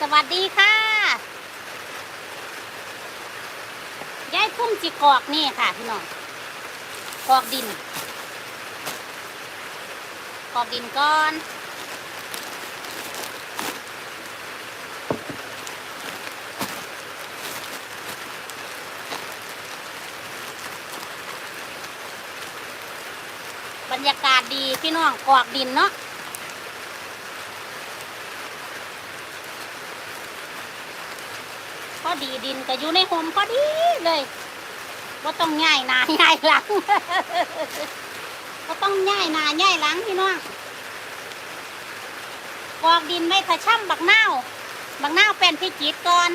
สวัสดีค่ะยายพุ่มจิกอกนี่ค่ะพี่น้องกอกดินกอกดินก่อนบรรยากาศดีพี่น้องกอกดินเนาะ อดีดินก็อยู่ในโฮมพอดีเลยว่าต้องง่ายนาง่ายหลังก็ต้องง่ายนาง่ายหลังพี่น้องกอกดินไม่ถ้าช่ำบักเน่าบักเน่าเป็นพิจิตก่อน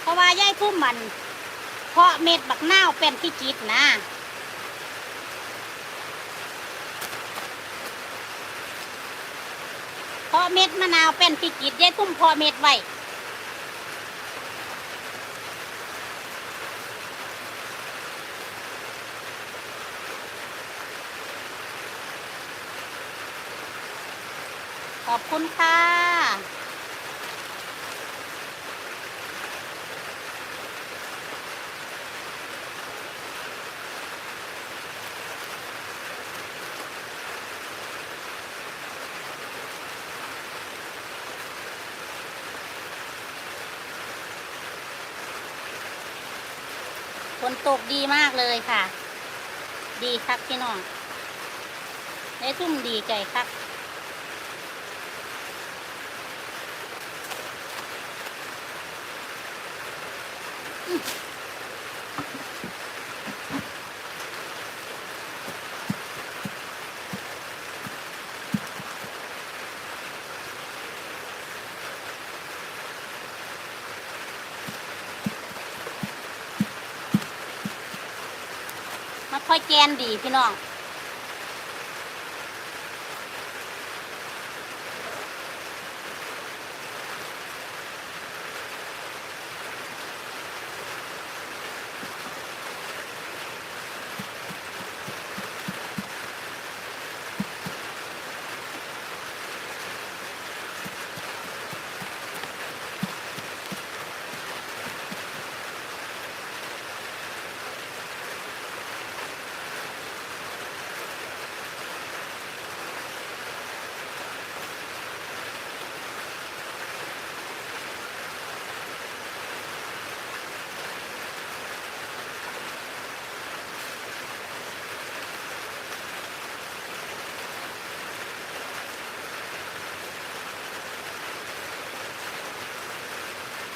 เพราะว่าย่ายพุ่มมันเพราะเม็ดบักเน่าเป็นพิจิตนะ เพาะเม็ดมะนาวเป็นพิจิตรยายพุ่มเพอเม็ดไว้ขอบคุณค่ะ ฝนตกดีมากเลยค่ะ ดีครับพี่น้องได้ทุ่มดีใจครับ ค่อยแกนดีพี่น้อง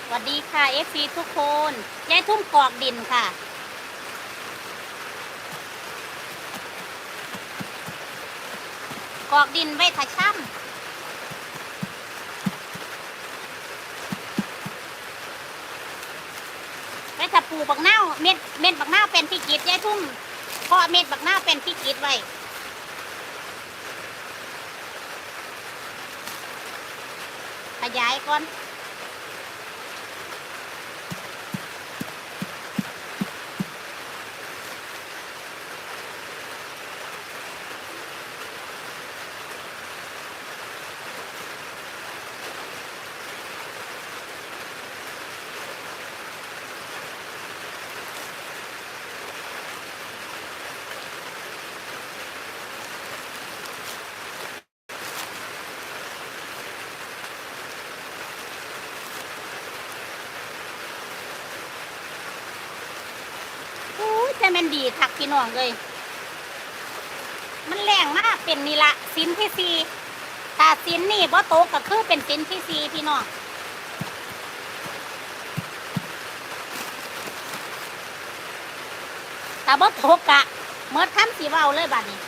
สวัสดีค่ะ FC ทุกคนยายทุ่มกอกดินค่ะ กอกดินไว้ถ้าช่ำไว้ถ้าปลูกบักเน่าเม็ดเม็ดบักเน่าเป็นพิจิตยายทุ่มเพราะเม็ดบักเน่าเป็นพิจิตไว้ขยายก่อน อู้ย แต่มันดีคักพี่น้องเลย มันแรงมากเป็นนี่ละสินที่สี่ถ้าสินนี่บ่โตก็คือเป็นสินที่สี่พี่น้องแต่บ่โตกกะเมื่อคำสีเว้าเลยบัดนี้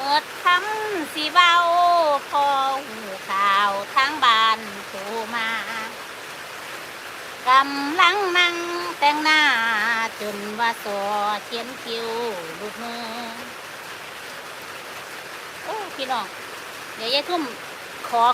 เมื่อคำสีเบาพอหูข่าวทั้งบ้านโทรมากำลังนั่งแต่งหน้า จนว่าสอเขียนคิวลูกมือ โอ้ พี่น้อง เดี๋ยวยายทุ่มขอ